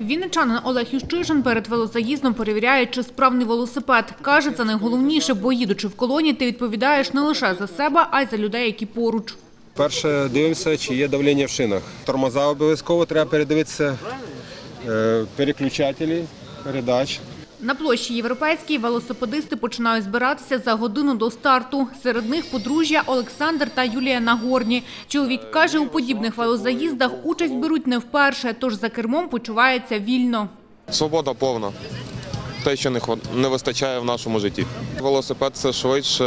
Вінничанин Олег Ющишин перед велозаїздом перевіряє, чи справний велосипед. Каже, це найголовніше, бо їдучи в колоні, ти відповідаєш не лише за себе, а й за людей, які поруч. Перше дивимося, чи є давлення в шинах. Тормоза обов'язково треба передивитися, е, переключателі, передач. На площі Європейській велосипедисти починають збиратися за годину до старту. Серед них подружжя Олександр та Юлія Нагорні. Чоловік каже, у подібних велозаїздах участь беруть не вперше, тож за кермом почувається вільно. Свобода повна. Те, що не вистачає в нашому житті. Велосипед це швидше,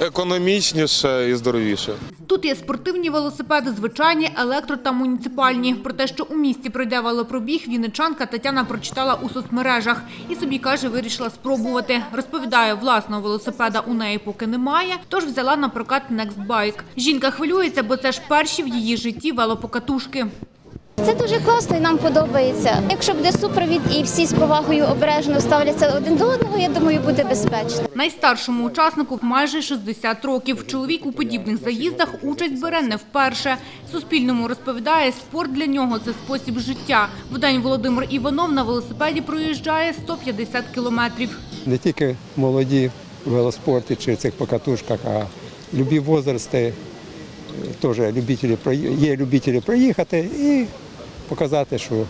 економічніше і здоровіше. Тут є спортивні велосипеди, звичайні, електро та муніципальні. Про те, що у місті пройде велопробіг, вінничанка Тетяна прочитала у соцмережах і собі каже, вирішила спробувати. Розповідає, власного велосипеда у неї поки немає, тож взяла на прокат Nextbike. Жінка хвилюється, бо це ж перші в її житті велопокатушки. Це дуже класно і нам подобається. Якщо буде супровід і всі з повагою обережно ставляться один до одного, я думаю, буде безпечно. Найстаршому учаснику майже 60 років. Чоловік у подібних заїздах участь бере не вперше. Суспільному розповідає, спорт для нього – це спосіб життя. Вдень Володимир Іванов на велосипеді проїжджає 150 кілометрів. не тільки молоді в велоспорті чи цих покатушках, а любі возрасти е, теж любителі, є любителі проїхати і показати, що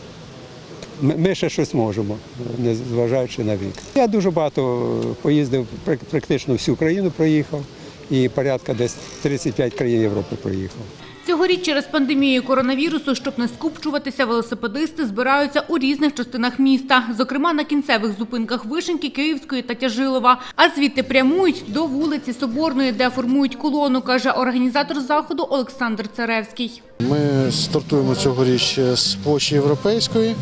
ми ще щось можемо, незважаючи на вік. Я дуже багато поїздив, практично всю країну проїхав і порядка десь 35 країн Європи проїхав. Цьогоріч через пандемію коронавірусу, щоб не скупчуватися, велосипедисти збираються у різних частинах міста, зокрема на кінцевих зупинках Вишеньки, Київської та Тяжилова. А звідти прямують до вулиці Соборної, де формують колону, каже організатор заходу Олександр Царевський. Ми стартуємо цьогоріч з площі Європейської.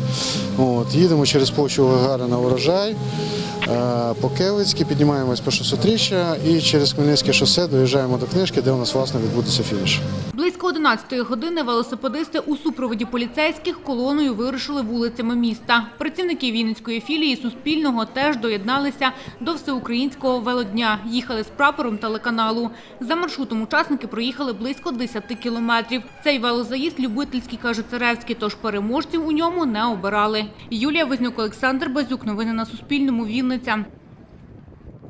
От, їдемо через площу Гагарина урожай, е, по Келицьки, піднімаємось по 600 і через Хмельницьке шосе доїжджаємо до книжки, де у нас власне відбудеться фініш. Близько 11-ї години велосипедисти у супроводі поліцейських колоною вирушили вулицями міста. Працівники Вінницької філії Суспільного теж доєдналися до всеукраїнського велодня. Їхали з прапором телеканалу. За маршрутом учасники проїхали близько 10 кілометрів. Цей велозаїзд любительський, каже Царевський, тож переможців у ньому не обирали. Юлія Вознюк, Олександр Базюк. Новини на Суспільному. Вінниця.